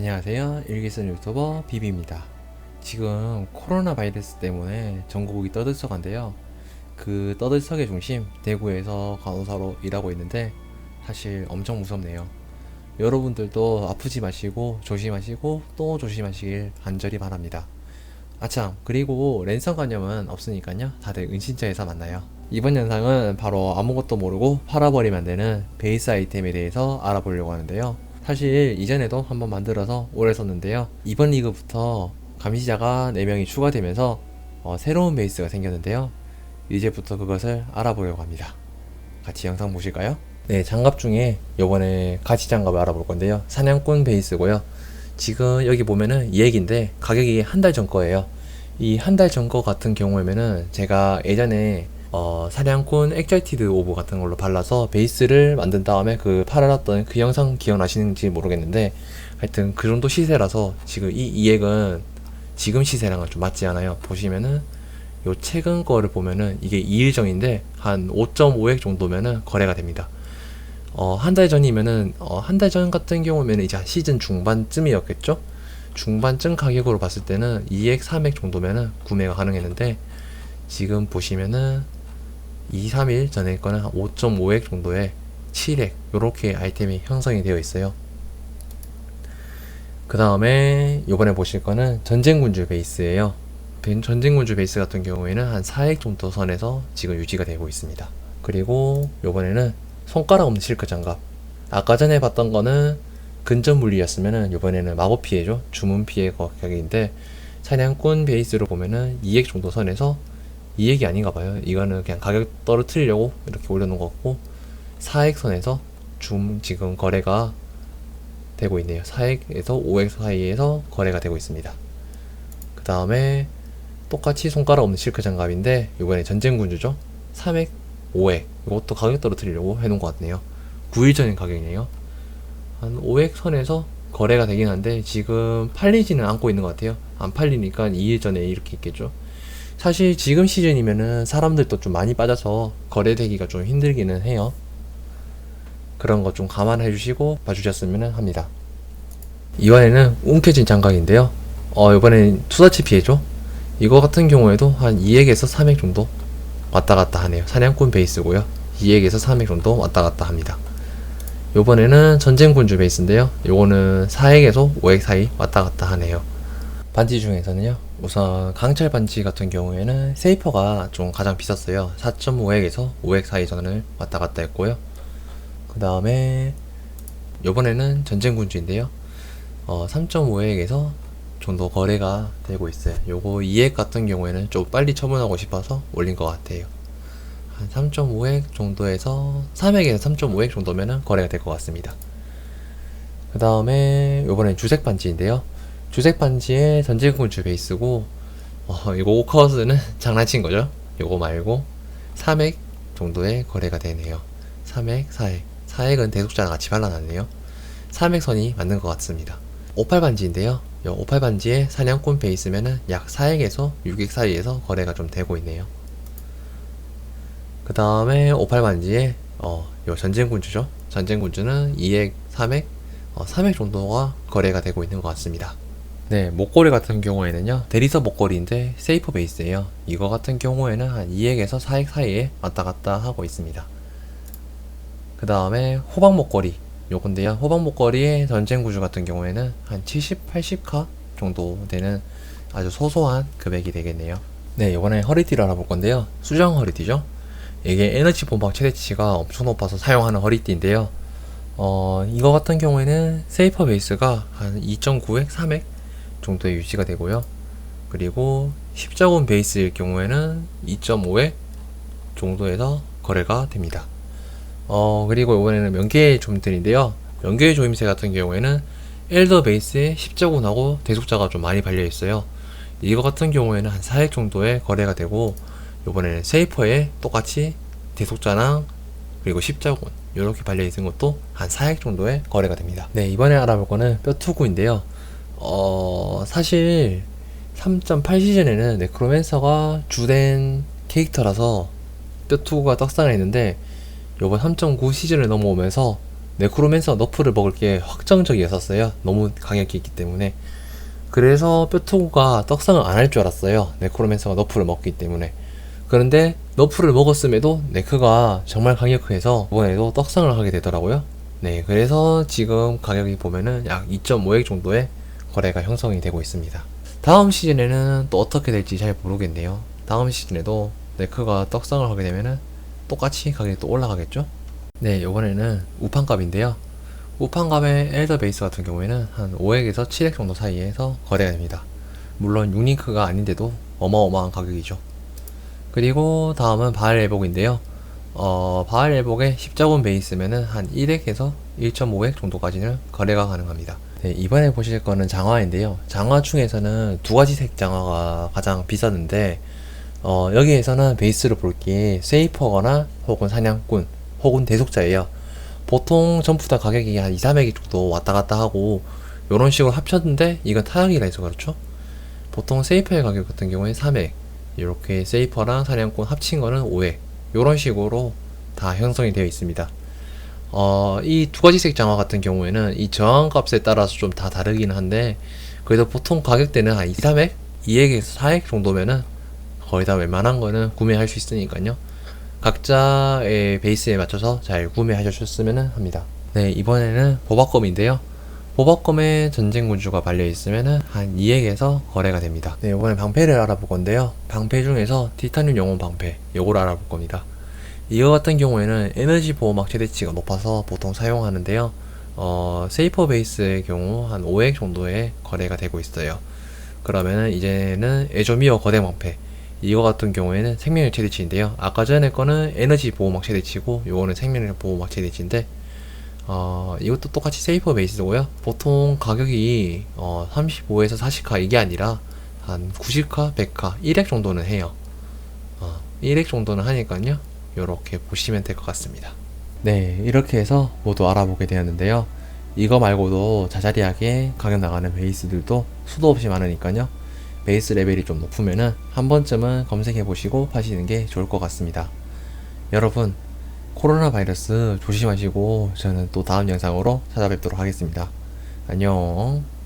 안녕하세요. 일기쓴 유튜버 비비입니다. 지금 코로나 바이러스 때문에 전국이 떠들썩한데요. 그 떠들썩의 중심 대구에서 간호사로 일하고 있는데 사실 엄청 무섭네요. 여러분들도 아프지 마시고 조심하시고 또 조심하시길 간절히 바랍니다. 아참 그리고 랜선 감염은 없으니까요. 다들 은신처에서 만나요. 이번 영상은 바로 아무것도 모르고 팔아버리면 되는 베이스 아이템에 대해서 알아보려고 하는데요. 사실 이전에도 한번 만들어서 오래 썼는데요. 이번 리그부터 감시자가 4명이 추가되면서 어, 새로운 베이스가 생겼는데요. 이제부터 그것을 알아보려고 합니다. 같이 영상 보실까요? 네, 장갑 중에 요번에 가치 장갑을 알아볼 건데요. 사냥꾼 베이스고요. 지금 여기 보면은 이 얘기인데 가격이 한 달 전 거예요. 이 한 달 전 거 같은 경우에는 제가 예전에 어, 사냥꾼 액절티드 오브 같은 걸로 발라서 베이스를 만든 다음에 그 팔아놨던 그 영상 기억나시는지 모르겠는데 하여튼 그 정도 시세라서 지금 이 이액은 지금 시세랑은 좀 맞지 않아요. 보시면은 요 최근 거를 보면은 이게 2일 전인데 한 5.5액 정도면은 거래가 됩니다. 어, 한 달 전이면은 어, 한 달 전 같은 경우면은 이제 한 시즌 중반쯤이었겠죠? 중반쯤 가격으로 봤을 때는 2액, 3액 정도면은 구매가 가능했는데 지금 보시면은 2, 3일 전에 한 5.5액 정도의 7액 요렇게 아이템이 형성이 되어 있어요. 그 다음에 요번에 보실 거는 전쟁군주 베이스예요. 벤- 전쟁군주 베이스 같은 경우에는 한 4액 정도 선에서 지금 유지가 되고 있습니다. 그리고 요번에는 손가락 없는 실크 장갑. 아까 전에 봤던 거는 근접 물리였으면은 요번에는 마법 피해죠. 주문 피해 가격인데 사냥꾼 베이스로 보면은 2액 정도 선에서 2액이 아닌가 봐요. 이거는 그냥 가격 떨어뜨리려고 이렇게 올려놓은 것 같고 4액 선에서 줌 지금 거래가 되고 있네요. 4액에서 5액 사이에서 거래가 되고 있습니다. 그 다음에 똑같이 손가락 없는 실크 장갑인데 이번에 전쟁군주죠. 3액, 5액 이것도 가격 떨어뜨리려고 해놓은 것 같네요. 9일 전인 가격이네요. 한 5액 선에서 거래가 되긴 한데 지금 팔리지는 않고 있는 것 같아요. 안 팔리니까 2일 전에 이렇게 있겠죠. 사실 지금 시즌이면은 사람들도 좀 많이 빠져서 거래되기가 좀 힘들기는 해요. 그런 거 좀 감안해 주시고 봐주셨으면 합니다. 이번에는 움켜진 장갑인데요. 어, 이번엔 투사치 피해죠. 이거 같은 경우에도 한 2액에서 3액 정도 왔다 갔다 하네요. 사냥꾼 베이스고요. 2액에서 3액 정도 왔다 갔다 합니다. 요번에는 전쟁군주 베이스인데요. 요거는 4액에서 5액 사이 왔다 갔다 하네요. 반지 중에서는요. 우선 강철 반지 같은 경우에는 세이퍼가 좀 가장 비쌌어요. 4.5액에서 5액 사이 선을 왔다 갔다 했고요. 그 다음에 요번에는 전쟁군주인데요. 어, 3.5액에서 정도 거래가 되고 있어요. 요거 2액 같은 경우에는 좀 빨리 처분하고 싶어서 올린 것 같아요. 한 3.5액 정도에서 3액에서 3.5액 정도면은 거래가 될 것 같습니다. 그 다음에 요번엔 주색 반지인데요. 주색 반지에 전쟁군주 베이스고 어, 이거 오커스는 장난친 거죠. 요거 말고 3액 정도의 거래가 되네요. 3액, 4액. 4액은 대속자랑 같이 발라놨네요. 3액 선이 맞는 것 같습니다. 58 반지인데요. 요58 반지에 사냥꾼 베이스면은 약 4액에서 6액 사이에서 거래가 좀 되고 있네요. 그 다음에 58 반지에 어, 요 전쟁군주죠. 전쟁군주는 2액, 3액, 어, 3액 정도가 거래가 되고 있는 것 같습니다. 네, 목걸이 같은 경우에는요, 대리석 목걸이인데 세이프 베이스예요. 이거 같은 경우에는 한 2액에서 4액 사이에 왔다 갔다 하고 있습니다. 그 다음에 호박 목걸이 요건데요. 호박 목걸이의 전쟁 구주 같은 경우에는 한 70, 80카 정도 되는 아주 소소한 금액이 되겠네요. 네, 이번에 허리띠를 알아볼 건데요. 수정 허리띠죠. 이게 에너지 본방 최대치가 엄청 높아서 사용하는 허리띠인데요. 어, 이거 같은 경우에는 세이퍼 베이스가 한 2.9액, 3액 정도에 유지가 되고요. 그리고 십자군 베이스일 경우에는 2.5액 정도에서 거래가 됩니다. 어, 그리고 이번에는 명계 조임들인데요. 명계 조임새 같은 경우에는 엘더 베이스에 십자군하고 대속자가 좀 많이 발려 있어요. 이거 같은 경우에는 한 4액 정도의 거래가 되고, 이번에는 세이퍼에 똑같이 대속자랑 그리고 십자군 이렇게 발려 있는 것도 한 4액 정도의 거래가 됩니다. 네, 이번에 알아볼 거는 뼈투구인데요. 어, 사실 3.8 시즌에는 네크로맨서가 주된 캐릭터라서 뼈투구가 떡상을 했는데 요번 3.9 시즌을 넘어오면서 네크로맨서 너프를 먹을 게 확정적이었었어요. 너무 강력히 있기 때문에. 그래서 뾰토가 떡상을 안 할 줄 알았어요. 네크로맨서가 너프를 먹기 때문에. 그런데 너프를 먹었음에도 네크가 정말 강력해서 이번에도 떡상을 하게 되더라고요. 네, 그래서 지금 가격이 보면은 약 2.5액 정도의 거래가 형성이 되고 있습니다. 다음 시즌에는 또 어떻게 될지 잘 모르겠네요. 다음 시즌에도 네크가 떡상을 하게 되면은 똑같이 가격이 또 올라가겠죠? 네, 이번에는 우판값인데요. 우판값의 엘더 베이스 같은 경우에는 한 5액에서 7액 정도 사이에서 거래가 됩니다. 물론 6링크가 아닌데도 어마어마한 가격이죠. 그리고 다음은 바알 엘복인데요. 어, 바알 엘복의 십자군 베이스면은 한 1액에서 1.5액 정도까지는 거래가 가능합니다. 네, 이번에 보실 거는 장화인데요. 장화 중에서는 두 가지 색 장화가 가장 비쌌는데, 어, 여기에서는 베이스로 볼 게 세이퍼거나 혹은 사냥꾼 혹은 대속자예요. 보통 전부 다 가격이 한 2, 3액 정도 왔다 갔다 하고 이런 식으로 합쳤는데 이건 타약이라 해서 그렇죠. 보통 세이퍼의 가격 같은 경우에 3액 이렇게 세이퍼랑 사냥꾼 합친 거는 5액 이런 식으로 다 형성이 되어 있습니다. 어, 이 두 가지 색 장화 같은 경우에는 이 저항 값에 따라서 좀 다 다르긴 한데 그래도 보통 가격대는 한 2, 3액, 2액에서 4액 정도면은 거의 다 웬만한 거는 구매할 수 있으니까요. 각자의 베이스에 맞춰서 잘 구매하셨으면 합니다. 네, 이번에는 보박검인데요. 보박검에 전쟁 군주가 발려 있으면 한 2액에서 거래가 됩니다. 네, 이번엔 방패를 알아볼 건데요. 방패 중에서 티타늄 영혼 방패, 요걸 알아볼 겁니다. 이거 같은 경우에는 에너지 보호막 최대치가 높아서 보통 사용하는데요. 어, 세이퍼 베이스의 경우 한 5액 정도의 거래가 되고 있어요. 그러면은 이제는 에조미어 거대 방패. 이거 같은 경우에는 생명력 최대치인데요. 아까 전에 거는 에너지 보호막 최대치고 요거는 생명력 보호막 최대치인데 어, 이것도 똑같이 세이퍼 베이스고요. 보통 가격이 어, 35에서 40카 이게 아니라 한 90카, 100카, 1액 정도는 해요. 어, 1액 정도는 하니까요. 요렇게 보시면 될 것 같습니다. 네, 이렇게 해서 모두 알아보게 되었는데요. 이거 말고도 자자리하게 가격 나가는 베이스들도 수도 없이 많으니까요. 베이스 레벨이 좀 높으면은 한 번쯤은 검색해 보시고 파시는 게 좋을 것 같습니다. 여러분, 코로나 바이러스 조심하시고 저는 또 다음 영상으로 찾아뵙도록 하겠습니다. 안녕.